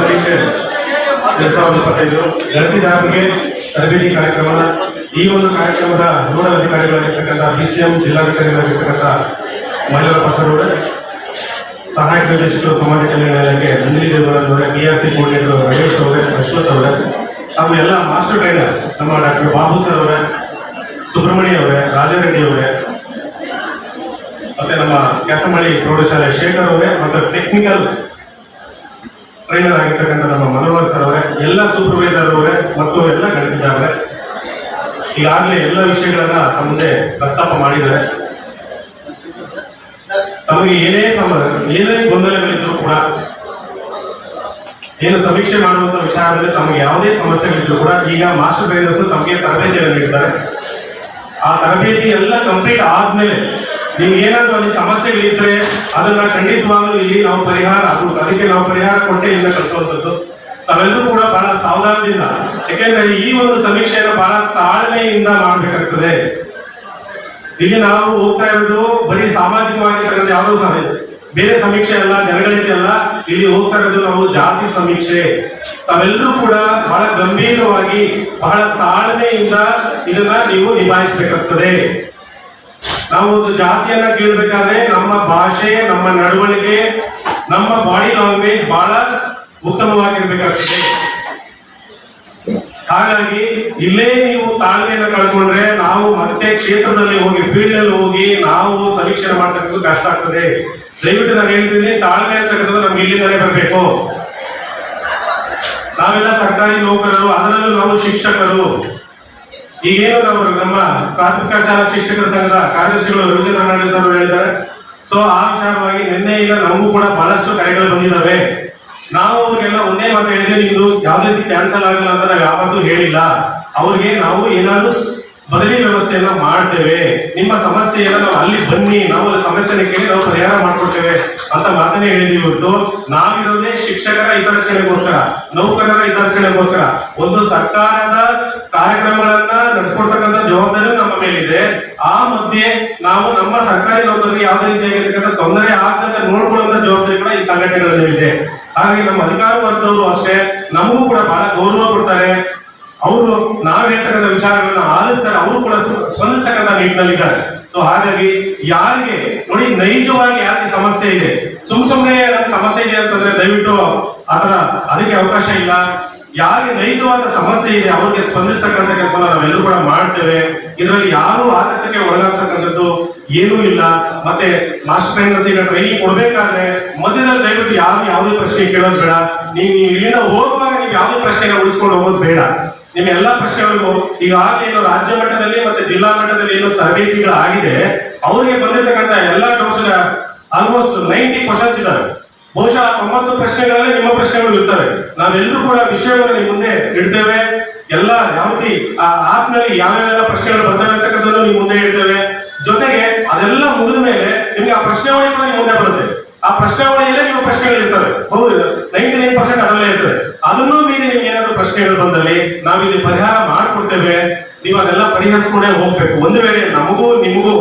ಸಮೀಕ್ಷೆ ಇಪ್ಪತ್ತೈದು ಗಣತಿ ಜಾರಿಗೆ ತರಬೇತಿ ಕಾರ್ಯಕ್ರಮ ಈ ಒಂದು ಕಾರ್ಯಕ್ರಮದ ನೋಡಲ್ ಅಧಿಕಾರಿಗಳಾಗಿರ್ತಕ್ಕಂಥ ಬಿ ಸಿ ಎಂ ಜಿಲ್ಲಾಧಿಕಾರಿಗಳಾಗಿರ್ತಕ್ಕಂಥ ಮಹಿಳಾ ಸರ್ ಅವರೇ, ಸಹಾಯಕ ನಿರ್ದೇಶಕರು ಸಮಾಜ ಕಲ್ಯಾಣ ಇಲಾಖೆ, Nandini ದೇವರವರೇ P R C coordinator Ramesh ಅವರೇ, ಅಶ್ವಥ್ ಅವರೇ, ಹಾಗೂ ಎಲ್ಲ ಮಾಸ್ಟರ್ ಟ್ರೈನರ್ಸ್, ನಮ್ಮ ಡಾಕ್ಟರ್ ಬಾಬು ಸರ್ ಅವರೇ, ಸುಬ್ರಹ್ಮಣ್ಯ ಅವರೇ, ರಾಜಾರೆಡ್ಡಿ ಅವರೇ, ಮತ್ತೆ ನಮ್ಮ ಕೆಸಮಳಿ ಪ್ರೌಢಶಾಲೆ ಶೇಖರ್ ಅವರೇ, ಮತ್ತು ಟೆಕ್ನಿಕಲ್ ಟ್ರೈನರ್ ಆಗಿರ್ತಕ್ಕಂಥ ನಮ್ಮ ಮನೋಹರ್ ಸರ್ ಅವರೇ, ಎಲ್ಲ ಸೂಪರ್ವೈಸರ್ ಅವರೇ, ಮತ್ತು ಎಲ್ಲ ಗಣಿತಿದ್ದಾರೆ ಈಗಾಗಲೇ ಎಲ್ಲ ವಿಷಯಗಳನ್ನ ತಮ್ಮದೆ ಮುಂದೆ ಪ್ರಸ್ತಾಪ ಮಾಡಿದ್ದಾರೆ. ತಮಗೆ ಏನೇ ಸಮ, ಏನೇ ಗೊಂದಲಗಳಿದ್ರು ಕೂಡ, ಏನು ಸಮೀಕ್ಷೆ ಮಾಡುವಂತ ವಿಚಾರದಲ್ಲಿ ತಮಗೆ ಯಾವುದೇ ಸಮಸ್ಯೆಗಳಿದ್ರು ಕೂಡ ಈಗ ಮಾಸ್ಟರ್ ಟ್ರೈನರ್ಸ್ ತಮಗೆ ತರಬೇತಿಯನ್ನು ನೀಡ್ತಾರೆ. ಆ ತರಬೇತಿ ಎಲ್ಲ ಕಂಪ್ಲೀಟ್ ಆದ್ಮೇಲೆ ನಿಮ್ಗೆ ಏನಾದ್ರು ಅಲ್ಲಿ ಸಮಸ್ಯೆಗಳಿದ್ರೆ ಅದನ್ನ ಖಂಡಿತವಾಗ್ಲೂ ಇಲ್ಲಿ ನಾವು ಪರಿಹಾರ ಅದು ಅದಕ್ಕೆ ನಾವು ಪರಿಹಾರ ಕೊಟ್ಟೆ ಇಲ್ಲ ಕಲಿಸುವಂಥದ್ದು ತಾವೆಲ್ಲರೂ ಕೂಡ ಬಹಳ ಸಾವಧಾನದಿಂದ, ಯಾಕೆಂದ್ರೆ ಈ ಒಂದು ಸಮೀಕ್ಷೆಯನ್ನು ಬಹಳ ತಾಳ್ಮೆಯಿಂದ ಮಾಡಬೇಕಾಗ್ತದೆ. ಇಲ್ಲಿ ನಾವು ಹೋಗ್ತಾ ಇರೋದು ಬರೀ ಸಾಮಾಜಿಕವಾಗಿರ್ತಕ್ಕಂಥ ಯಾವುದೋ ಸಮಯ ಬೇರೆ ಸಮೀಕ್ಷೆ ಅಲ್ಲ ಜನಗಳಿಗೆ ಅಲ್ಲ. ಇಲ್ಲಿ ಹೋಗ್ತಾ ಇರೋದು ನಾವು ಜಾತಿ ಸಮೀಕ್ಷೆ. ತಾವೆಲ್ಲರೂ ಕೂಡ ಬಹಳ ಗಂಭೀರವಾಗಿ, ಬಹಳ ತಾಳ್ಮೆಯಿಂದ ಇದನ್ನ ನೀವು ನಿಭಾಯಿಸಬೇಕಾಗ್ತದೆ. ನಾವು ಒಂದು ಜಾತಿಯನ್ನ ಕೇಳಬೇಕಾದ್ರೆ ನಮ್ಮ ಭಾಷೆ, ನಮ್ಮ ನಡವಳಿಕೆ, ನಮ್ಮ ಬಾಡಿ ಲ್ಯಾಂಗ್ವೇಜ್ ಬಹಳ ಉತ್ತಮವಾಗಿರ್ಬೇಕಾಗ್ತದೆ. ಹಾಗಾಗಿ ಇಲ್ಲೇ ನೀವು ತಾಳ್ಮೆಯನ್ನು ಕಳ್ಕೊಂಡ್ರೆ ನಾವು ಮತ್ತೆ ಕ್ಷೇತ್ರದಲ್ಲಿ ಹೋಗಿ ಫೀಲ್ಡ್ ಅಲ್ಲಿ ಹೋಗಿ ನಾವು ಸಮೀಕ್ಷೆ ಮಾಡ್ತಕ್ಕಂಥದ್ದು ಕಷ್ಟ ಆಗ್ತದೆ. ದಯವಿಟ್ಟು ನಾನು ಹೇಳ್ತೀನಿ, ತಾಳ್ಮೆ ಅಂತಕ್ಕಂಥದ್ದು ನಮ್ಗೆ ಇಲ್ಲಿಂದಲೇ ಬರಬೇಕು. ನಾವೆಲ್ಲ ಸರ್ಕಾರಿ ನೌಕರರು, ಅದರಲ್ಲೂ ನಾವು ಶಿಕ್ಷಕರು. ಈಗೇನು ನಾವು ನಮ್ಮ ಪ್ರಾಥಮಿಕ ಶಾಲಾ ಶಿಕ್ಷಕರ ಸಂಘದ ಕಾರ್ಯದರ್ಶಿಗಳು ರವಿಚಂದ್ರ ನಾರಾಯಣ ಸರ್ ಹೇಳಿದ್ದಾರೆ. ಸೊ ಆ ವಿಚಾರವಾಗಿ ಈಗ ನಮಗೂ ಕೂಡ ಬಹಳಷ್ಟು ಕರೆಗಳು ಬಂದಿದ್ದಾವೆ. ನಾವು ಅವ್ರಿಗೆಲ್ಲ ಒಂದೇ ಮಾತು ಹೇಳಿದ್ರೆ ಇದು ಯಾವುದೇ ರೀತಿ ಕ್ಯಾನ್ಸಲ್ ಆಗಲ್ಲ ಅಂತ ನಾವು ಯಾವತ್ತೂ ಹೇಳಿಲ್ಲ. ಅವ್ರಿಗೆ ನಾವು ಏನಾದ್ರು ಬದಲಿ ವ್ಯವಸ್ಥೆಯನ್ನ ಮಾಡ್ತೇವೆ. ನಿಮ್ಮ ಸಮಸ್ಯೆಯನ್ನು ನಾವು ಅಲ್ಲಿ ಬನ್ನಿ. ನಾವು ಸಮಸ್ಯೆನ ಕೇಳಿ ನಾವು ಪರಿಹಾರ ಮಾಡ್ಕೊಡ್ತೇವೆ ಅಂತ ಮಾತನೇ ಹೇಳಿದೀವಿ ಹೊರತು ನಾವಿರೋದೇ ಶಿಕ್ಷಕರ ಹಿತರಕ್ಷಣೆಗೋಸ್ಕರ, ನೌಕರರ ಹಿತರಕ್ಷಣೆಗೋಸ್ಕರ. ಒಂದು ಸರ್ಕಾರದ ಕಾರ್ಯಕ್ರಮಗಳನ್ನ ನಡೆಸ್ಕೊಡ್ತಕ್ಕಂಥ ಜವಾಬ್ದಾರಿ ನಮ್ಮ ಮೇಲಿದೆ. ಆ ಮಧ್ಯೆ ನಾವು ನಮ್ಮ ಸರ್ಕಾರಿ ನೌಕರರಿಗೆ ಯಾವುದೇ ರೀತಿಯಾಗಿರ್ತಕ್ಕಂಥ ತೊಂದರೆ ಆಗದಂತೆ ನೋಡ್ಕೊಳ್ಳುವಂತ ಜವಾಬ್ದಾರಿ ಕೂಡ ಈ ಸಂಘಟನೆಗಳಲ್ಲಿ ಇದೆ ಹಾಗಾಗಿ ನಮ್ಮ ಅಧಿಕಾರ ವರ್ಗದವರು ಅಷ್ಟೇ. ನಮಗೂ ಕೂಡ ಬಹಳ ಗೌರವ ಕೊಡ್ತಾರೆ. ಅವರು ನಾವು ಹೇಳ್ತಕ್ಕಂಥ ವಿಚಾರಗಳನ್ನ ಆಲಿಸ್ತಾರೆ. ಅವರು ಕೂಡ ಸ್ಪಂದಿಸ್ತಕ್ಕಂಥ ನಿಟ್ಟಿನಲ್ಲಿದ್ದಾರೆ. ಸೊ ಹಾಗಾಗಿ ಯಾರಿಗೆ, ನೋಡಿ, ನೈಜವಾಗಿ ಯಾರಿಗೆ ಸಮಸ್ಯೆ ಇದೆ? ಸುಮ್ ಸುಮ್ಮನೆ ಸಮಸ್ಯೆ ಇದೆ ಅಂತಂದ್ರೆ ದಯವಿಟ್ಟು ಆತರ ಅದಕ್ಕೆ ಅವಕಾಶ ಇಲ್ಲ. ಯಾರಿಗೆ ನೈಜವಾದ ಸಮಸ್ಯೆ ಇದೆ, ಅವ್ರಿಗೆ ಸ್ಪಂದಿಸ್ತಕ್ಕಂಥ ಕೆಲಸ ನಾವೆಲ್ಲರೂ ಕೂಡ ಮಾಡ್ತೇವೆ. ಇದರಲ್ಲಿ ಯಾರು ಆತಂಕಕ್ಕೆ ಒಳಗಾಗ್ತಕ್ಕಂಥದ್ದು ಏನೂ ಇಲ್ಲ. ಮತ್ತೆ ಮಾಸ್ಟರ್ ಟ್ರೈನರ್ಸ್ ಈಗ ಟ್ರೈನಿಂಗ್ ಕೊಡ್ಬೇಕಾದ್ರೆ ಮಧ್ಯದಲ್ಲಿ ದಯವಿಟ್ಟು ಯಾರು ಯಾವುದೇ ಪ್ರಶ್ನೆ ಕೇಳೋದು ಬೇಡ. ನೀವು ಇಲ್ಲಿಂದ ಹೋಗುವಾಗ ನೀವು ಯಾವುದೇ ಪ್ರಶ್ನೆನ ಉಳಿಸ್ಕೊಂಡು ಹೋಗೋದು ಬೇಡ. ನಿಮ್ಮ ಎಲ್ಲಾ ಪ್ರಶ್ನೆಗಳಿಗೂ ಈಗಾಗಲೇ ಏನು ರಾಜ್ಯ ಮಟ್ಟದಲ್ಲಿ ಮತ್ತೆ ಜಿಲ್ಲಾ ಮಟ್ಟದಲ್ಲಿ ಏನು ತರಬೇತಿಗಳಾಗಿದೆ ಅವರಿಗೆ ಬಂದಿರತಕ್ಕಂತ ಎಲ್ಲಾ ಡೌಟ್ಸ್ ಆಲ್ಮೋಸ್ಟ್ ನೈಂಟಿ ಕ್ವಶನ್ಸ್ ಇದಾವೆ. ಬಹುಶಃ ತೊಂಬತ್ತು ಪ್ರಶ್ನೆಗಳಲ್ಲೇ ನಿಮ್ಮ ಪ್ರಶ್ನೆಗಳು ಇರ್ತವೆ. ನಾವೆಲ್ಲರೂ ಕೂಡ ವಿಷಯವನ್ನು ನಿಮ್ಮ ಮುಂದೆ ಇಡ್ತೇವೆ. ಎಲ್ಲ ಯಾವ ರೀತಿ ಆ ಆಪ್ನಲ್ಲಿ ಯಾವ್ಯಾವೆಲ್ಲ ಪ್ರಶ್ನೆಗಳು ಬರ್ತವೆ ಅಂತಕ್ಕಂಥದ್ದು ನಿಮ್ಮ ಮುಂದೆ ಇಡ್ತೇವೆ. ಜೊತೆಗೆ ಅದೆಲ್ಲ ಮುಗಿದ ಮೇಲೆ ನಿಮ್ಗೆ ಆ ಪ್ರಶ್ನಾವಳಿ ಕೂಡ ಮುಂದೆ ಬರುತ್ತೆ. ಆ ಪ್ರಶ್ನಾವಳಿಯಲ್ಲೇ ನಿಮ್ಮ ಪ್ರಶ್ನೆಗಳು ಇರ್ತವೆ. ಹೌದು ನೈಂಟಿ ನೈನ್ ಪರ್ಸೆಂಟ್ ಅದರಲ್ಲೇ ಇರ್ತದೆ. ಅದನ್ನೂ ಮೀರಿ ನಿಮ್ಗೆ ಏನಾದ್ರು ಪ್ರಶ್ನೆಗಳು ಬಂದಲ್ಲಿ ನಾವಿಲ್ಲಿ ಪರಿಹಾರ ಮಾಡ್ಕೊಡ್ತೇವೆ. ನೀವು ಅದೆಲ್ಲ ಪರಿಹರಿಸ್ಕೊಂಡೇ ಹೋಗ್ಬೇಕು. ಒಂದು ವೇಳೆ ನಮಗೂ ನಿಮಗೂ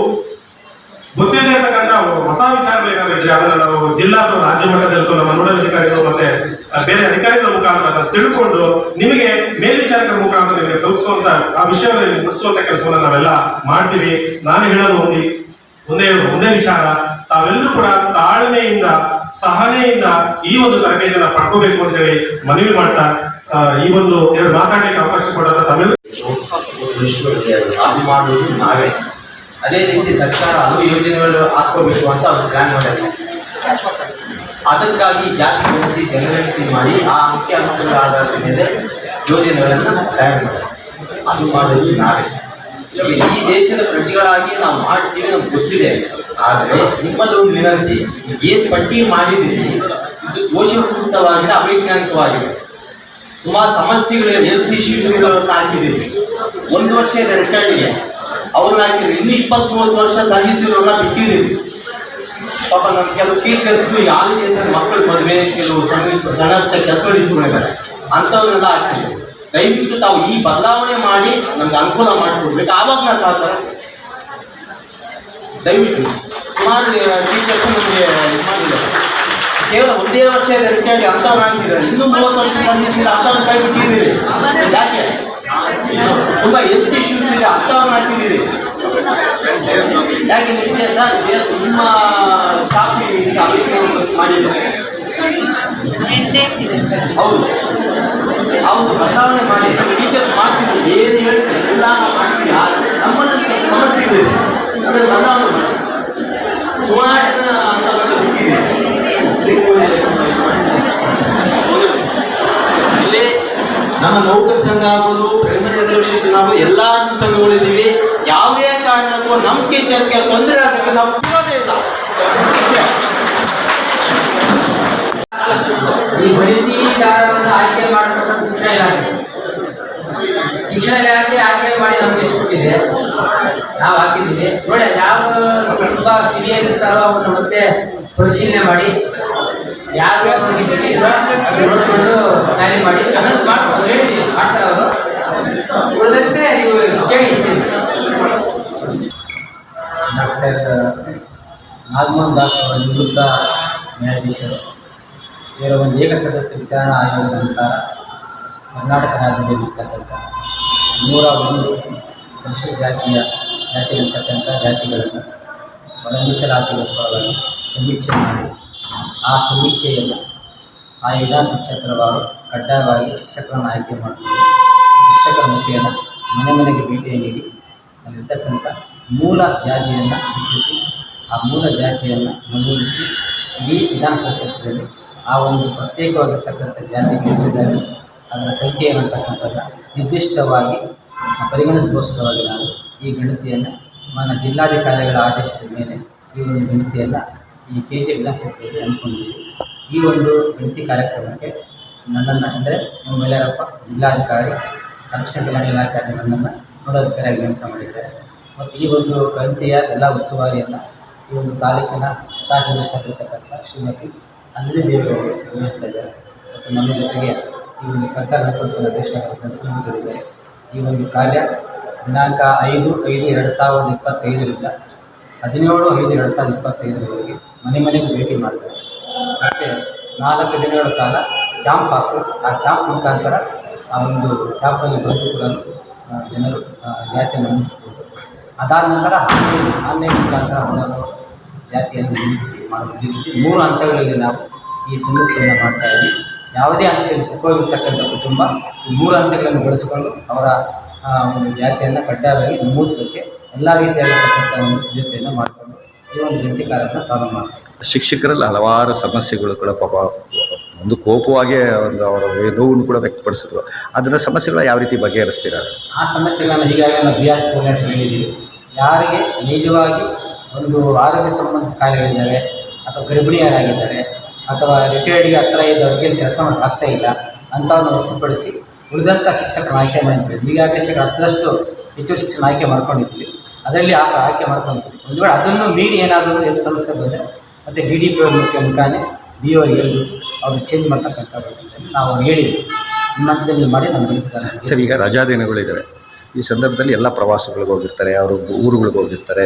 ಗೊತ್ತಿದೆ ಅಂತಕ್ಕಂಥ ಹೊಸ ವಿಚಾರಗಳು ಏನಾದ್ರು ನಾವು ಜಿಲ್ಲಾ ಅಥವಾ ರಾಜ್ಯ ಮಟ್ಟದಲ್ಲಿ ನಮ್ಮ ನೋಡಲ್ ಅಧಿಕಾರಿಗಳು ಮತ್ತೆ ಬೇರೆ ಅಧಿಕಾರಿಗಳ ಮುಖಾಂತರ ತಿಳ್ಕೊಂಡು ನಿಮಗೆ ಮೇಲ್ವಿಚಾರಕರ ಮುಖಾಂತರ ನಿಮಗೆ ತಲುಪಿಸುವಂತ ಆ ವಿಷಯವನ್ನು ಮುಗಿಸುವಂತ ಕೆಲಸವನ್ನ ನಾವೆಲ್ಲ ಮಾಡ್ತೀವಿ. ನಾನು ಹೇಳೋದು ಒಂದೇ ಒಂದೇ ಒಂದೇ ವಿಚಾರ, ತಾವೆಲ್ಲರೂ ಕೂಡ ತಾಳ್ಮೆಯಿಂದ, ಸಹನೆಯಿಂದ ಈ ಒಂದು ತರಬೇತಿಯನ್ನ ಪಡ್ಕೋಬೇಕು ಅಂತ ಹೇಳಿ ಮನವಿ ಮಾಡ್ತಾ ಈ ಒಂದು ಎರಡು ಮಾತಾಡಲಿಕ್ಕೆ ಅವಕಾಶ ಕೊಡೋದ ತಮಿಳು ಮಾಡುವುದು ನಾವೇ ಅದೇ ರೀತಿ ಸರ್ಕಾರ ಹಲವು ಯೋಜನೆಗಳು ಹಾಕೋಬೇಕು ಅಂತ ಅವ್ರು ಪ್ಲಾನ್ ಮಾಡಿದ್ದಾರೆ ಅದಕ್ಕಾಗಿ ಜಾತಿ ಗಣತಿ ಜನಗಣತಿ ಮಾಡಿ ಆ ಮುಖ್ಯ ಅಂಶಗಳ ಆಧಾರದ ಮೇಲೆ ಯೋಜನೆಗಳನ್ನು ತಯಾರು ಮಾಡಿ ಅದು ಮಾಡೋದು ನಾವೇ. ಈ ದೇಶದ ಪ್ರಜೆಗಳಾಗಿ ನಾವು ಮಾಡ್ತೀವಿ ನಮ್ಗೆ ಗೊತ್ತಿದೆ. ಆದರೆ ನಿಮ್ಮಲ್ಲಿ ಒಂದು ವಿನಂತಿ, ಏನು ಪಟ್ಟಿ ಮಾಡಿದ್ದೀರಿ, ಇದು ದೋಷಪೂರಿತವಾಗಿದೆ ಅವೈಜ್ಞಾನಿಕವಾಗಿದೆ ಸುಮಾರು ಸಮಸ್ಯೆಗಳು ಹೆಲ್ತ್ ಇಶ್ಯೂಸ್ಗಳನ್ನು ಹಾಕಿದ್ದೀರಿ ಒಂದು ವರ್ಷ ಇದೆ ಅವ್ರನ್ನ ಹಾಕಿದ್ರು ಇನ್ನು ಇಪ್ಪತ್ಮೂರು ವರ್ಷ ಸರ್ವಿಸ್ ಇರೋನ್ನ ಬಿಟ್ಟಿದ್ದೀರಿ. ಪಾಪ ನಮ್ಮ ಕೆಲವು ಟೀಚರ್ಸ್ ಯಾವ ದೇಶದ ಮಕ್ಕಳು ಮದುವೆ, ಕೆಲವು ಸಣ್ಣ ಸಣ್ಣ ಕೆಲಸಗಳು ಇಟ್ಕೊಂಡಿದ್ದಾರೆ ಹಾಕಿದ್ರು ಹಾಕ್ತೀವಿ ದಯವಿಟ್ಟು ತಾವು ಈ ಬದಲಾವಣೆ ಮಾಡಿ ನಮ್ಗೆ ಅನುಕೂಲ ಮಾಡಿಕೊಡ್ಬೇಕು. ಆವಾಗ ನಾ ದಯವಿಟ್ಟು. ಸುಮಾರು ಟೀಚರ್ಸ್ ನಮಗೆ ಇದು ಮಾಡಿದ್ದಾರೆ. ಕೇವಲ ಒಂದೇ ವರ್ಷದ ರಿಟೈರ್ಡ್ ಅಂತವ್ರು ಆಗ್ತಿದ್ದಾರೆ ಇನ್ನೂ ಮೂವತ್ತು ವರ್ಷ ಸಂಬಂಧಿಸಿದ ಅಂತವ್ರನ್ನ ಕೈ ಬಿಟ್ಟಿದ್ದೀರಿ ಯಾಕೆ? ತುಂಬಾ ಹೆಲ್ತ್ ಇಶ್ಯೂಸ್ ಇದೆ ಅಂತವ್ರನ್ನ ಹಾಕಿದ್ದೀರಿ ಯಾಕೆ ನಿಮಗೆ ಸರ್? ನಿಮ್ಮ ಶಾಪ್ ಮಾಡಿದ್ರು ಹೌದು. ಹೌದು, ಬದಲಾವಣೆ ಮಾಡಿ. ಟೀಚರ್ಸ್ ಮಾಡ್ತಿದ್ರು. ಏನು ಹೇಳ್ತಾರೆ ಎಲ್ಲ ಮಾಡ್ತೀವಿ. ಆದ್ರೆ ನಮ್ಮಲ್ಲಿ ಸ್ವಲ್ಪ ಸಮಸ್ಯೆ ಇದೆ. ಅದನ್ನು ಬದಲಾವಣೆ ಮಾಡಿ ಸುಮಾರು ಜನ ಅಂತವೆಲ್ಲ ಹುಟ್ಟಿದೆ ಇಲ್ಲಿ ನಮ್ಮ ನೌಕರ ಸಂಘ ಆಗ್ಬೋದು ಪ್ರೈಮರಿ ಅಸೋಸಿಯೇಷನ್ ಆಗ್ಬೋದು, ಎಲ್ಲ ಸಂಘಗಳಿದ್ದೀವಿ ಯಾವುದೇ ಕಾರಣಕ್ಕೂ ನಮ್ಮ ಟೀಚರ್ಸ್ಗೆ ತೊಂದರೆ ಆಗಬೇಕು ನಾವು ಬಿಡೋದೇ ಇಲ್ಲ ಈ ಬರೀತಿದಾರರನ್ನು ಆಯ್ಕೆ ಮಾಡತಕ್ಕಂಥ ಶಿಕ್ಷಣ ಇಲಾಖೆ. ಶಿಕ್ಷಣ ಇಲಾಖೆ ಆಯ್ಕೆ ಮಾಡಿ ನಮ್ಗೆ ಎಷ್ಟು ಕೊಟ್ಟಿದೆ? ನಾವು ಹಾಕಿದ್ದೀವಿ. ನೋಡಿ ಯಾವ ಸ್ವಲ್ಪ ಸಿವಿಯರ್ ಇರ್ತಾರೋ ಅವನ್ನ ಮತ್ತೆ ಪರಿಶೀಲನೆ ಮಾಡಿ. ಯಾರು ನೋಡಿಕೊಂಡು ತಯಾರಿ ಮಾಡಿ. ಅದನ್ನು ಮಾಡ್ಕೊಂಡು ಹೇಳಿದ್ದೀವಿ ಮಾಡ್ತಾರೆ ಅವರು. ಉಳಿದಂತೆ ನೀವು ಕೇಳಿ ಡಾಕ್ಟರ್, ನಾಗಮೋಹನ್ ದಾಸ್ ಅವರ ನಿವೃತ್ತ ನ್ಯಾಯಾಧೀಶರು. ಇವರ ಒಂದು ಏಕ ಸದಸ್ಯ ವಿಚಾರಣಾ ಆಯೋಗದ ಅನುಸಾರ ಕರ್ನಾಟಕ ರಾಜ್ಯದಲ್ಲಿರ್ತಕ್ಕಂಥ ನೂರ ಒಂದು ಪರಿಶಿಷ್ಟ ಜಾತಿಯ ಜಾತಿಯಲ್ಲಿರ್ತಕ್ಕಂಥ ಜಾತಿಗಳನ್ನು ಒಳ ಮೀಸಲಾತಿಗೋಸ್ಕರವಾಗಿ ಸಮೀಕ್ಷೆ ಮಾಡಿ. ಆ ಸಮೀಕ್ಷೆಯನ್ನು ಆ ಆಯಾ ಶಿಕ್ಷಕರವರು ಕಡ್ಡಾಯವಾಗಿ ಶಿಕ್ಷಕರನ್ನು ಆಯ್ಕೆ ಮಾಡಿಕೊಂಡು ಶಿಕ್ಷಕರ ಮುಖೇನ ಮನೆ ಮನೆಗೆ ಭೇಟಿ ನೀಡಿ ಅಲ್ಲಿರ್ತಕ್ಕಂಥ ಮೂಲ ಜಾತಿಯನ್ನು ಗುರುತಿಸಿ ಆ ಮೂಲ ಜಾತಿಯನ್ನು ನಮೂದಿಸಿ ಇಡೀ ಕ್ಷೇತ್ರದಲ್ಲಿ ಆ ಒಂದು ಪ್ರತ್ಯೇಕವಾಗಿರ್ತಕ್ಕಂಥ ಜಾತಿ ಇದ್ದಾರೆ ಅದರ ಸಂಖ್ಯೆ ಏನಂತಕ್ಕಂಥದ್ದ? ನಿರ್ದಿಷ್ಟವಾಗಿ ಪರಿಗಣಿಸುವಷ್ಟವಾಗಿ ನಾನು ಈ ಗಣತಿಯನ್ನು ನಮ್ಮ ಜಿಲ್ಲಾಧಿಕಾರಿಗಳ ಆದೇಶದ ಮೇಲೆ ಈ ಒಂದು ಗಣತಿಯನ್ನು ಈ ಕೆ ಜಿ ವಿಧಾನಸಭೆಯಲ್ಲಿ ಅಂದ್ಕೊಂಡಿದ್ದೀವಿ ಈ ಒಂದು ಗಣತಿ ಕಾರ್ಯಕ್ರಮಕ್ಕೆ ನನ್ನನ್ನು ಅಂದರೆ ನಮ್ಮ ಮೈಲಾರಪ್ಪ ಜಿಲ್ಲಾಧಿಕಾರಿ ರಕ್ಷಣಾ ಕಲ್ಯಾಣ ಇಲಾಖೆ ನನ್ನನ್ನು ನೋಡೋಧಿಕಾರಿಯಾಗಿ ನೇಮಕ ಮಾಡಿದ್ದಾರೆ. ಮತ್ತು ಈ ಒಂದು ಗಣತಿಯ ಎಲ್ಲ ಉಸ್ತುವಾರಿಯನ್ನು ಈ ಒಂದು ತಾಲೂಕಿನ ಸಹ ಶ್ರೀಮತಿ ಅಂಜಲಿ ದೇವರು ಅನ್ನಿಸ್ತಾ ಇದ್ದಾರೆ ಮತ್ತು ನಮ್ಮ ಜೊತೆಗೆ ಈ ಒಂದು ಸರ್ಕಾರ ನೌಕರರ ಅಧ್ಯಕ್ಷರಾದ ಶ್ರೀಮತಿಗಳಿದ್ದಾರೆ ಈ ಒಂದು ಕಾರ್ಯ ದಿನಾಂಕ ಐದು ಐದು ಎರಡು ಸಾವಿರದ ಇಪ್ಪತ್ತೈದರಿಂದ ಹದಿನೇಳು ಐದು ಎರಡು ಸಾವಿರದ ಇಪ್ಪತ್ತೈದರವರೆಗೆ ಮನೆ ಮನೆಗೆ ಭೇಟಿ ಮಾಡ್ತಾರೆ. ಮತ್ತು ನಾಲ್ಕು ದಿನಗಳ ಕಾಲ ಕ್ಯಾಂಪ್ ಹಾಕು ಆ ಕ್ಯಾಂಪ್ ಮುಖಾಂತರ ಆ ಒಂದು ಕ್ಯಾಂಪಲ್ಲಿ ಬಂದು ಕೂಡ ಜನರು ಜಾತಿಯನ್ನು ನಿಲ್ಲಿಸ್ಬೋದು ಅದಾದ ನಂತರ ಆನ್ಲೈನ್ ಆನ್ಲೈನ್ ಮುಖಾಂತರ ಅವರನ್ನು ಜಾತಿಯನ್ನು ನಿಲ್ಲಿಸಿ ಮೂರು ಹಂತಗಳಲ್ಲಿ ನಾವು ಈ ಸಮೀಕ್ಷೆಯನ್ನು ಮಾಡ್ತಾ ಇದ್ದೀವಿ. ಯಾವುದೇ ಹಂತದಲ್ಲಿ ಉಪಯೋಗಿರ್ತಕ್ಕಂಥ ಕುಟುಂಬ ಈ ಮೂರು ಹಂತಗಳನ್ನು ಬಳಸಿಕೊಂಡು ಅವರ ಒಂದು ಜಾತಿಯನ್ನು ಕಡ್ಡಾಯವಾಗಿ ನಮೂದಿಸೋಕ್ಕೆ ಎಲ್ಲ ರೀತಿಯಾಗಿರ್ತಕ್ಕಂಥ ಒಂದು ಸಿದ್ಧತೆಯನ್ನು ಮಾಡಿಕೊಂಡು ಈ ಒಂದು ಜಂಟಿ ಕಾರ್ಯಕ್ರಮ ಪ್ರಾರಂಭ ಮಾಡ್ತೀವಿ. ಶಿಕ್ಷಕರಲ್ಲಿ ಹಲವಾರು ಸಮಸ್ಯೆಗಳು ಕೂಡ ಪಾಪ ಒಂದು ಕೋಪವಾಗಿ ಒಂದು ಅವರ ನೋವನ್ನು ಕೂಡ ವ್ಯಕ್ತಪಡಿಸಿದ್ರು. ಅದರ ಸಮಸ್ಯೆಗಳ ಯಾವ ರೀತಿ ಬಗೆಹರಿಸ್ತೀರ? ಆ ಸಮಸ್ಯೆಗಳನ್ನು ಈಗಾಗಲೇ ನಾವು ಬಿ ಆರ್ ಹೇಳಿದ್ದೀವಿ. ಯಾರಿಗೆ ನಿಜವಾಗಿ ಒಂದು ಆರೋಗ್ಯ ಸಂಬಂಧ ಕಾರ್ಯಗಳಿದ್ದಾರೆ ಅಥವಾ ಗರ್ಭಿಣಿಯರಾಗಿದ್ದಾರೆ, ಅಥವಾ ರಿಟೈರ್ಡ್ಗೆ ಹತ್ತಿರ ಇದ್ದವ್ರಿಗೆ ಕೆಲಸ ಆಗ್ತಾ ಇಲ್ಲ ಅಂಥವನ್ನು ಹೊರತುಪಡಿಸಿ ಉಳಿದಂಥ ಶಿಕ್ಷಕರನ್ನ ಆಯ್ಕೆ ಮಾಡಿದ್ವಿ ಈಗಾಗಲೇ ಶಿಕ್ಷಕರು ಹತ್ತರಷ್ಟು ಹೆಚ್ಚು ಶಿಕ್ಷಣ ಆಯ್ಕೆ ಮಾಡ್ಕೊಂಡಿದ್ವಿ ಅದರಲ್ಲಿ ಆ ಆಯ್ಕೆ ಮಾಡ್ಕೊಂಡಿದ್ವಿ ಒಂದು ವೇಳೆ ಅದನ್ನು ಮೀರಿ ಏನಾದರೂ ಏನು ಸಮಸ್ಯೆ ಬಂದರೆ ಮತ್ತು ಡಿ ಡಿ ಪಿ ಅವ್ರ ಮುಖ್ಯ ಮುಖಾನೆ ಬಿ ಓ ಹೇಳಿದ್ರು ಅವ್ರು ಚೇಂಜ್ ಮಾಡ್ತಕ್ಕಂಥ ನಾವು ಹೇಳಿದ್ವಿ ಹಂತದಲ್ಲಿ ಮಾಡಿ, ನಮ್ಮ ಸರ್, ಈಗ ರಜಾ ದಿನಗಳಿದ್ದಾವೆ ಈ ಸಂದರ್ಭದಲ್ಲಿ ಎಲ್ಲ ಪ್ರವಾಸಗಳಿಗೆ ಹೋಗಿರ್ತಾರೆ ಅವರು ಊರುಗಳಿಗೆ ಹೋಗಿರ್ತಾರೆ.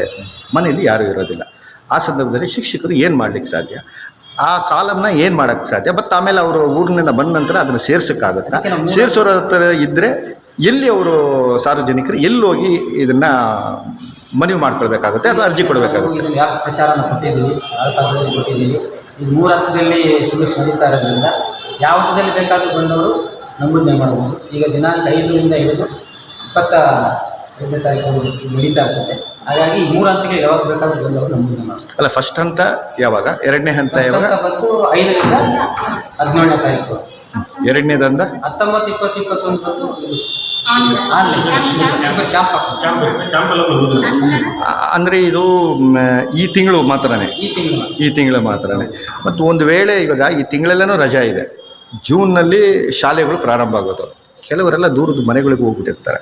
ಮನೆಯಲ್ಲಿ ಯಾರೂ ಇರೋದಿಲ್ಲ. ಆ ಸಂದರ್ಭದಲ್ಲಿ ಶಿಕ್ಷಕರು ಏನು ಮಾಡ್ಲಿಕ್ಕೆ ಸಾಧ್ಯ? ಆ ಕಾಲಮ್ನ ಏನು ಮಾಡೋಕ್ಕೆ ಸಾಧ್ಯ? ಬಟ್ ಆಮೇಲೆ ಅವರು ಊರಿನಿಂದ ಬಂದ ನಂತರ ಅದನ್ನು ಸೇರ್ಸೋಕ್ಕಾಗುತ್ತಾ? ಸೇರಿಸೋರ ಹತ್ರ ಇದ್ದರೆ ಎಲ್ಲಿ ಅವರು ಸಾರ್ವಜನಿಕರು ಎಲ್ಲಿ ಹೋಗಿ ಇದನ್ನು ಮನವಿ ಮಾಡ್ಕೊಳ್ಬೇಕಾಗುತ್ತೆ ಅಥವಾ ಅರ್ಜಿ ಕೊಡಬೇಕಾಗುತ್ತೆ? ಪ್ರಚಾರನ ಕೊಟ್ಟಿದ್ದೀವಿ. ಆಲ್ಕಾದಲ್ಲಿ ಕೊಟ್ಟಿದ್ದೀವಿ. ಈ ಮೂರು ಹಂತದಲ್ಲಿ ಸಮೀಕ್ಷೆ ನಡೀತಾ ಇರೋದ್ರಿಂದ ಯಾವ ಹಂತದಲ್ಲಿ ಬೇಕಾದರೂ ಬಂದವರು ನಮೂದನೆ ಮಾಡಬಹುದು ಈಗ ದಿನಾಂಕ ಐದರಿಂದ ಹಿಡಿದು ಇಪ್ಪತ್ತ ಐದನೇ ತಾರೀಕು ನಡೀತಾ ಇರ್ತದೆ ಹಾಗಾಗಿ ಮೂರು ಹಂತಕ್ಕೆ ಯಾವಾಗ ಬೇಕಾದರೂ ಬಂದವರು ಮಾಡ್ಬೋದು. ಅಲ್ಲ ಫಸ್ಟ್ ಹಂತ ಯಾವಾಗ? ಎರಡನೇ ಹಂತ ಯಾವಾಗ? ಬಂತು ಬಂದು ಐದರಿಂದ ಹದಿನೇಳನೇ ತಾರೀಕು. ಎರಡನೇದಂದ ಹತ್ತೊಂಬತ್ತು ಇಪ್ಪತ್ತು ಇಪ್ಪತ್ತೊಂದು ಬಂದು ಇದು. ಆನ್ಲೈನ್ ಕ್ಯಾಂಪ್ ಅಂದರೆ ಇದು ಮ್, ಈ ತಿಂಗಳು ಮಾತ್ರನೇ? ಈ ತಿಂಗಳು ಈ ತಿಂಗಳು ಮಾತ್ರನೇ. ಮತ್ತು ಒಂದು ವೇಳೆ ಇವಾಗ ಈ ತಿಂಗಳಲ್ಲೇನೂ ರಜಾ ಇದೆ. ಜೂನ್ನಲ್ಲಿ ಶಾಲೆಗಳು ಪ್ರಾರಂಭ ಆಗೋದು. ಕೆಲವರೆಲ್ಲ ದೂರದ ಮನೆಗಳಿಗೆ ಹೋಗ್ಬಿಟ್ಟಿರ್ತಾರೆ.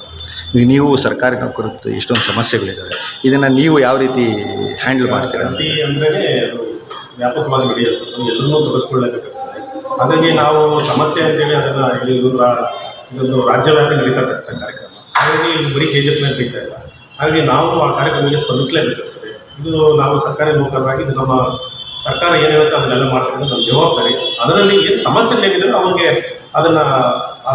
ಈಗ ನೀವು ಸರ್ಕಾರಿ ನೌಕರದ್ದು ಎಷ್ಟೊಂದು ಸಮಸ್ಯೆಗಳಿದ್ದಾವೆ. ಇದನ್ನು ನೀವು ಯಾವ ರೀತಿ ಹ್ಯಾಂಡಲ್ ಮಾಡ್ತೀರಾ? ಅದು ವ್ಯಾಪಕವಾಗಿ ನಡೆಯುತ್ತೆ ಎಲ್ಲವನ್ನೂ ತೊಡಗಿಸ್ಕೊಳ್ಳೇಬೇಕಾಗ್ತದೆ ಹಾಗಾಗಿ ನಾವು ಸಮಸ್ಯೆ ಅಂತೇಳಿ ಅದನ್ನು ಇಲ್ಲಿ ಇದೊಂದು ರಾಜ್ಯವ್ಯಾಪಿ ನಡೀತಕ್ಕಂಥ ಕಾರ್ಯಕ್ರಮ. ಹಾಗಾಗಿ ಇದು ಬರೀ ಕೆ ಜಿ ಎಫ್ನಲ್ಲಿ ನಡೀತಾ ಇಲ್ಲ. ಹಾಗಾಗಿ ನಾವು ಆ ಕಾರ್ಯಕ್ರಮಕ್ಕೆ ಸ್ಪಂದಿಸಲೇಬೇಕಾಗ್ತದೆ. ಇದು ನಾವು ಸರ್ಕಾರಿ ನೌಕರರಾಗಿ ನಮ್ಮ ಸರ್ಕಾರ ಏನು ಅದನ್ನೆಲ್ಲ ಮಾಡ್ತಕ್ಕಂಥ ನಮ್ಮ ಜವಾಬ್ದಾರಿ. ಅದರಲ್ಲಿ ಏನು ಸಮಸ್ಯೆಗಳೇನಿದೆ ಅವ್ರಿಗೆ ಅದನ್ನು ಆ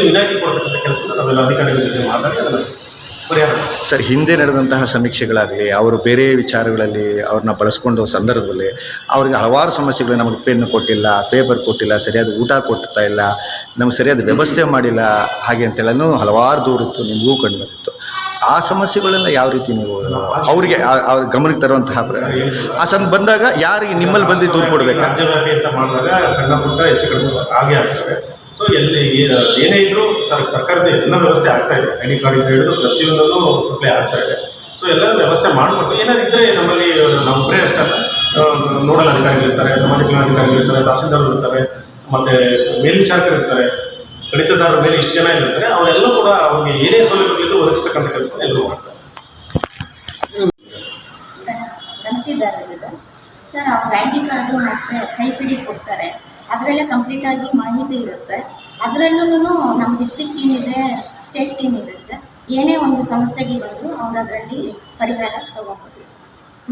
ವಿನಾಯಿತಿ ಕೊಡ್ತಕ್ಕಂಥ ಕೆಲಸವನ್ನು ನಾವೆಲ್ಲ ಅಧಿಕಾರಿಗಳ ಜೊತೆ ಮಾತಾಡಿ ಅದನ್ನು ಪರಿಹಾರ ಸರ್ ಹಿಂದೆ ನಡೆದಂತಹ ಸಮೀಕ್ಷೆಗಳಾಗಲಿ ಅವರು ಬೇರೆ ವಿಚಾರಗಳಲ್ಲಿ ಅವ್ರನ್ನ ಬಳಸ್ಕೊಂಡು ಸಂದರ್ಭದಲ್ಲಿ ಅವ್ರಿಗೆ ಹಲವಾರು ಸಮಸ್ಯೆಗಳು ನಮಗೆ ಪೆನ್ ಕೊಟ್ಟಿಲ್ಲ ಪೇಪರ್ ಕೊಟ್ಟಿಲ್ಲ ಸರಿಯಾದ ಊಟ ಕೊಡ್ತಾ ಇಲ್ಲ ನಮಗೆ ಸರಿಯಾದ ವ್ಯವಸ್ಥೆ ಮಾಡಿಲ್ಲ ಹಾಗೆ ಅಂತೆಲ್ಲನೂ ಹಲವಾರು ದೂರಿತ್ತು ನಿಮಗೂ ಕಂಡು ಬಂದಿತ್ತು. ಆ ಸಮಸ್ಯೆಗಳನ್ನು ಯಾವ ರೀತಿ ನೀವು ಅವರಿಗೆ ಅವ್ರ ಗಮನಕ್ಕೆ ತರುವಂತಹ ಆ ಸಂದ ಬಂದಾಗ ಯಾರಿಗೆ ನಿಮ್ಮಲ್ಲಿ ಬಂದು ದೂರು ಕೊಡಬೇಕಾ? ಅಂತ ಮಾಡಿದಾಗ ಸಣ್ಣ ಪುಟ್ಟ ಹೆಚ್ಚು ಕಡಿಮೆ ಹಾಗೆ ಆಗ್ತವೆ ಸೊ ಎಲ್ಲಿ ಏನೇ ಇದ್ರೂ ಸರ್, ಸರ್ಕಾರದ ಎಲ್ಲ ವ್ಯವಸ್ಥೆ ಆಗ್ತಾ ಇದೆ. ಐ ಡಿ ಕಾರ್ಡ್ ಹಿಡಿದು ಪ್ರತಿಯೊಂದನ್ನು ಸಪ್ಲೈ ಆಗ್ತಾ ಇದೆ. ಸೊ ಎಲ್ಲ ವ್ಯವಸ್ಥೆ ಮಾಡಿಕೊಟ್ಟು ಏನಾದ್ರು ಇದ್ರೆ ನಮ್ಮಲ್ಲಿ ನಮ್ಮೊಬ್ಬರೇ ಅಷ್ಟಲ್ಲ. ನೋಡಲ್ ಅಧಿಕಾರಿಗಳಿರ್ತಾರೆ ಸಮಾಜ ಕಲ್ಯಾಣ ಅಧಿಕಾರಿಗಳಿರ್ತಾರೆ ತಹಸೀಲ್ದಾರ್ ಇರ್ತಾರೆ, ಮತ್ತೆ ಮೇಲ್ವಿಚಾರಕರು ಇರ್ತಾರೆ, ಕಡಿತದಾರರ ಮೇಲೆ ಇಷ್ಟು ಜನ ಇರ್ತಾರೆ, ಅವರೆಲ್ಲ ಕೂಡ ಅವ್ರಿಗೆ ಏನೇ ಸೌಲಭ್ಯಗಳಿದ್ದು ಒದಗಿಸ್ತಕ್ಕಂಥ ಕೆಲಸ ಎಲ್ಲರೂ ಮಾಡ್ತಾರೆ. ಸರ್, ಅವ್ರ ಐ ಡಿ ಕಾರ್ಡು ಮತ್ತು ಕೊಡ್ತಾರೆ. ಅದರಲ್ಲೇ ಕಂಪ್ಲೀಟಾಗಿ ಮಾಹಿತಿ ಇರುತ್ತೆ. ಅದರಲ್ಲೂ ನಮ್ಮ ಡಿಸ್ಟಿಕ್ ಟೀಮ್ ಇದೆ ಸ್ಟೇಟ್ ಟೀಮ್ ಇದೆ ಸರ್. ಏನೇ ಒಂದು ಸಮಸ್ಯೆಗೆ ಬಂದು ಅವ್ರು ಅದರಲ್ಲಿ ಪರಿಹಾರ ತಗೋಬೋದು.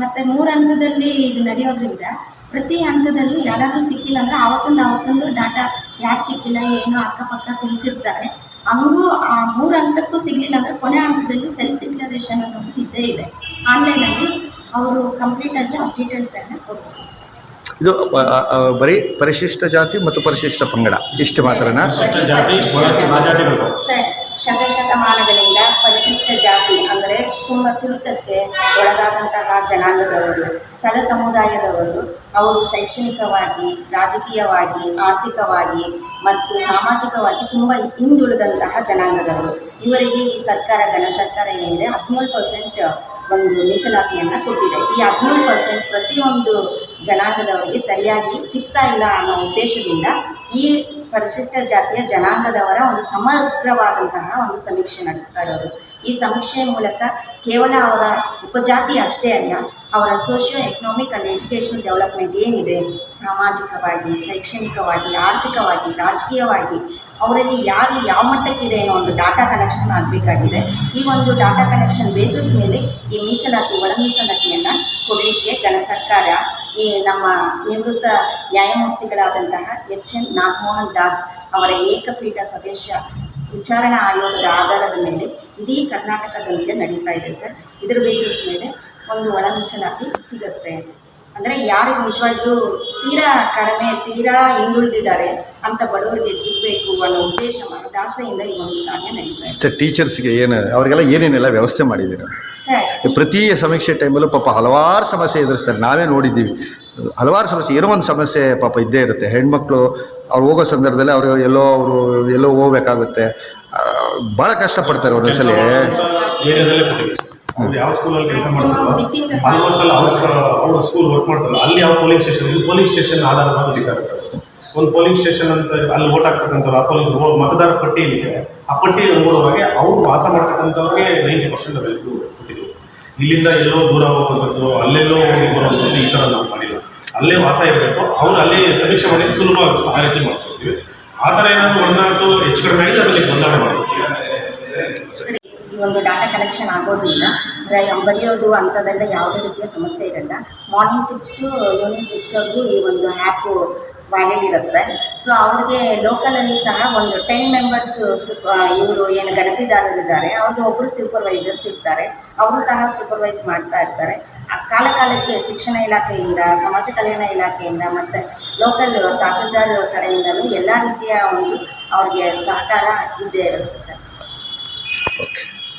ಮತ್ತು ಮೂರು ಹಂತದಲ್ಲಿ ಇದು ನಡೆಯೋದ್ರಿಂದ ಪ್ರತಿ ಹಂತದಲ್ಲೂ ಯಾರಾದರೂ ಸಿಕ್ಕಿಲ್ಲ ಅಂದರೆ ಆವತ್ತೊಂದು ಆವತ್ತೊಂದು ಡಾಟಾ ಯಾರು ಸಿಕ್ಕಿಲ್ಲ, ಏನೋ ಅಕ್ಕಪಕ್ಕ ತಿಳಿಸಿರ್ತಾರೆ. ಅವರು ಆ ಮೂರು ಹಂತಕ್ಕೂ ಸಿಗಲಿಲ್ಲ ಅಂದರೆ ಕೊನೆ ಹಂತದಲ್ಲಿ ಸೆಲ್ಫ್ ಡಿಕ್ಲರೇಷನ್ ಅನ್ನೋದು ಇದ್ದೇ ಇದೆ. ಆನ್ಲೈನಲ್ಲಿ ಅವರು ಕಂಪ್ಲೀಟಾಗಿ ಆ ಡೀಟೇಲ್ಸನ್ನು ಕೊಡ್ಬೋದು ಸರ್. ಇದು ಬರೀ ಪರಿಶಿಷ್ಟ ಜಾತಿ ಮತ್ತು ಪರಿಶಿಷ್ಟ ಪಂಗಡ ಇಷ್ಟು ಮಾತ್ರನಾ ಪರಿಶಿಷ್ಟ ಜಾತಿ ಜಾತಿಗಳು ಸರ್ ಶತಶತಮಾನಗಳಿಂದ ಪರಿಶಿಷ್ಟ ಜಾತಿ ಅಂದರೆ ತುಂಬ ತುರ್ತಕ್ಕೆ ಒಳಗಾದಂತಹ ಜನಾಂಗದವರು ತಳ ಸಮುದಾಯದವರು. ಅವರು ಶೈಕ್ಷಣಿಕವಾಗಿ ರಾಜಕೀಯವಾಗಿ ಆರ್ಥಿಕವಾಗಿ ಮತ್ತು ಸಾಮಾಜಿಕವಾಗಿ ತುಂಬ ಹಿಂದುಳಿದಂತಹ ಜನಾಂಗದವರು. ಇವರಿಗೆ ಈ ಸರ್ಕಾರ ಗಣ ಸರ್ಕಾರ ಏನಿದೆ ಹದಿನೇಳು ಪರ್ಸೆಂಟ್ ಒಂದು ಮೀಸಲಾತಿಯನ್ನು ಕೊಟ್ಟಿದೆ. ಈ ಹದಿನೇಳು ಪರ್ಸೆಂಟ್ ಪ್ರತಿಯೊಂದು ಜನಾಂಗದವರಿಗೆ ಸರಿಯಾಗಿ ಸಿಗ್ತಾ ಇಲ್ಲ ಅನ್ನೋ ಉದ್ದೇಶದಿಂದ ಈ ಪರಿಶಿಷ್ಟ ಜಾತಿಯ ಜನಾಂಗದವರ ಒಂದು ಸಮಗ್ರವಾದಂತಹ ಒಂದು ಸಮೀಕ್ಷೆ ನಡೆಸ್ತಾ ಇರೋದು. ಈ ಸಮೀಕ್ಷೆ ಮೂಲಕ ಕೇವಲ ಅವರ ಉಪಜಾತಿ ಅಷ್ಟೇ ಅಲ್ಲ, ಅವರ socio economic and education development ಏನಿದೆ, ಸಾಮಾಜಿಕವಾಗಿ, ಶೈಕ್ಷಣಿಕವಾಗಿ, ಆರ್ಥಿಕವಾಗಿ, ರಾಜಕೀಯವಾಗಿ, ಅವರಲ್ಲಿ ಯಾರು ಯಾವ ಮಟ್ಟಕ್ಕಿದೆ ಅನ್ನೋ ಒಂದು ಡಾಟಾ ಕಲೆಕ್ಷನ್ ಆಗಬೇಕಾಗಿದೆ. ಈ ಒಂದು ಡಾಟಾ ಕಲೆಕ್ಷನ್ ಬೇಸಿಸ್ ಮೇಲೆ ಈ ಮೀಸಲಾತಿ ಒಳ ಮೀಸಲಾತಿಯನ್ನು ಕೊಡಲಿಕ್ಕೆ ಗಣ ಸರ್ಕಾರ ಈ ನಮ್ಮ ನಿವೃತ್ತ ನ್ಯಾಯಮೂರ್ತಿಗಳಾದಂತಹ ಎಚ್ ಎನ್ ನಾಗಮೋಹನ್ ದಾಸ್ ಅವರ ಏಕಪೀಠ ಸದಸ್ಯ ವಿಚಾರಣಾ ಆಯೋಗದ ಆಧಾರದ ಮೇಲೆ ಇಡೀ ಕರ್ನಾಟಕದಲ್ಲಿ ನಡೀತಾ ಇದೆ ಸರ್. ಇದರ ಬೇಸಿಸ್ ಮೇಲೆ ಒಂದು ಒಳ ಮೀಸಲಾತಿ ಸಿಗುತ್ತೆ. ಅಂದರೆ ಯಾರು ನಿಜವಾಗ್ಲೂ ತೀರಾ ಕಡಿಮೆ, ತೀರಾ ಹಿಂದುಳಿದಿದ್ದಾರೆ ಅಂತ ಬಡವರಿಗೆ ಸಿಗಬೇಕು ಅನ್ನೋ ಉದ್ದೇಶ ದಾಸೆಯಿಂದ ಈ ಒಂದು ಕಾರ್ಯ ನಡೀತಾ ಇದೆ. ಸರ್ ಟೀಚರ್ಸ್ಗೆ ಏನು ಅವರಿಗೆಲ್ಲ ಏನೇನೆಲ್ಲ ವ್ಯವಸ್ಥೆ ಮಾಡಿದ್ದೀರಾ? ಪ್ರತಿ ಸಮೀಕ್ಷೆ ಟೈಮಲ್ಲೂ ಪಾಪ ಹಲವಾರು ಸಮಸ್ಯೆ ಎದುರಿಸ್ತಾರೆ. ನಾವೇ ನೋಡಿದ್ದೀವಿ. ಹಲವಾರು ಸಮಸ್ಯೆ ಏನೋ ಒಂದು ಸಮಸ್ಯೆ ಪಾಪ ಇದ್ದೇ ಇರುತ್ತೆ. ಹೆಣ್ಮಕ್ಳು ಅವ್ರು ಹೋಗೋ ಸಂದರ್ಭದಲ್ಲಿ ಅವರು ಎಲ್ಲೋ ಅವರು ಎಲ್ಲೋ ಹೋಗ್ಬೇಕಾಗುತ್ತೆ. ಭಾಳ ಕಷ್ಟಪಡ್ತಾರೆ ಒಂದೊಂದ್ಸಲಿ ಅವ್ರು ಯಾವ ಸ್ಕೂಲಲ್ಲಿ ಕೆಲಸ ಮಾಡ್ತಾರೋ? ಆಲ್ಮೋಸ್ಟ್ ಅಲ್ಲಿ ಅವ್ರ ಅವ್ರ ಸ್ಕೂಲ್ ವರ್ಕ್ ಮಾಡ್ತಾರಲ್ಲ ಅಲ್ಲಿ ಯಾವ ಪೋಲಿಂಗ್ ಸ್ಟೇಷನ್ ಇದು ಪೋಲಿಂಗ್ ಸ್ಟೇಷನ್ ಆಧಾರದ ಒಂದು ಪೋಲಿಂಗ್ ಸ್ಟೇಷನ್ ಅಂತ ಅಲ್ಲಿ ಓಟ್ ಹಾಕ್ತಕ್ಕಂಥವ್ರು ಆ ಪೋಲಿಂಗ್ ಮತದಾರ ಪಟ್ಟಿ ಏನಿದೆ ಆ ಪಟ್ಟಿ ಅನುಗುಣವಾಗಿ ಅವ್ರು ವಾಸ ಮಾಡ್ತಕ್ಕಂಥವ್ರಿಗೆ ನೈಂಟಿ ಪರ್ಸೆಂಟ್ ಬೆಲೆ ಇಲ್ಲಿಂದ ಎಲ್ಲೋ ದೂರ ಹೋಗುವಂಥದ್ದು ಅಲ್ಲೆಲ್ಲೋ ಹೋಗಿ ಬರೋದು ಈ ಥರ ನಾವು ಮಾಡಿಲ್ಲ. ಅಲ್ಲೇ ವಾಸ ಇರಬೇಕು. ಅವ್ರು ಅಲ್ಲಿ ಸಮೀಕ್ಷೆ ಮಾಡಿ ಸುಲಭ ಆಗುತ್ತೆ ಆ ರೀತಿ ಮಾಡ್ಕೊಳ್ತೀವಿ ಆ ಥರ ಏನಾದರೂ ಒಂದಾದ್ರು ಹೆಚ್ಚು ಕಡಿಮೆ ಆಗಿದೆ, ಅದರಲ್ಲಿ ಬದಲಾವಣೆ ಮಾಡ್ಕೊಡ್ತೀವಿ. ಈ ಒಂದು ಡಾಟಾ ಕಲೆಕ್ಷನ್ ಆಗೋದ್ರಿಂದ ಬರೆಯೋದು ಅಂಥದ್ದೆಲ್ಲ ಯಾವುದೇ ರೀತಿಯ ಸಮಸ್ಯೆ ಇರಲ್ಲ. ಮಾರ್ನಿಂಗ್ ಸಿಕ್ಸ್ ಟು ಈವ್ನಿಂಗ್ ಸಿಕ್ಸ್ವರೆಗೂ ಈ ಒಂದು ಆ್ಯಪು ವ್ಯಾಲಿಡ್ ಇರುತ್ತೆ ಸೊ ಅವ್ರಿಗೆ ಲೋಕಲಲ್ಲಿ ಸಹ ಒಂದು ಟೆನ್ ಮೆಂಬರ್ಸ್ ಇವರು ಏನು ಗಣತಿದಾರರಿದ್ದಾರೆ ಅವ್ರಿಗೆ ಒಬ್ಬರು ಸೂಪರ್ವೈಸರ್ಸ್ ಇರ್ತಾರೆ ಅವರು ಸಹ ಸೂಪರ್ವೈಸ್ ಮಾಡ್ತಾ ಇರ್ತಾರೆ. ಕಾಲ ಕಾಲಕ್ಕೆ ಶಿಕ್ಷಣ ಇಲಾಖೆಯಿಂದ, ಸಮಾಜ ಕಲ್ಯಾಣ ಇಲಾಖೆಯಿಂದ ಮತ್ತು ಲೋಕಲ್ ತಹಸೀಲ್ದಾರ್ ಕಡೆಯಿಂದಲೂ ಎಲ್ಲ ರೀತಿಯ ಒಂದು ಅವ್ರಿಗೆ ಸಹಕಾರ ಇದ್ದೇ ಇರುತ್ತೆ.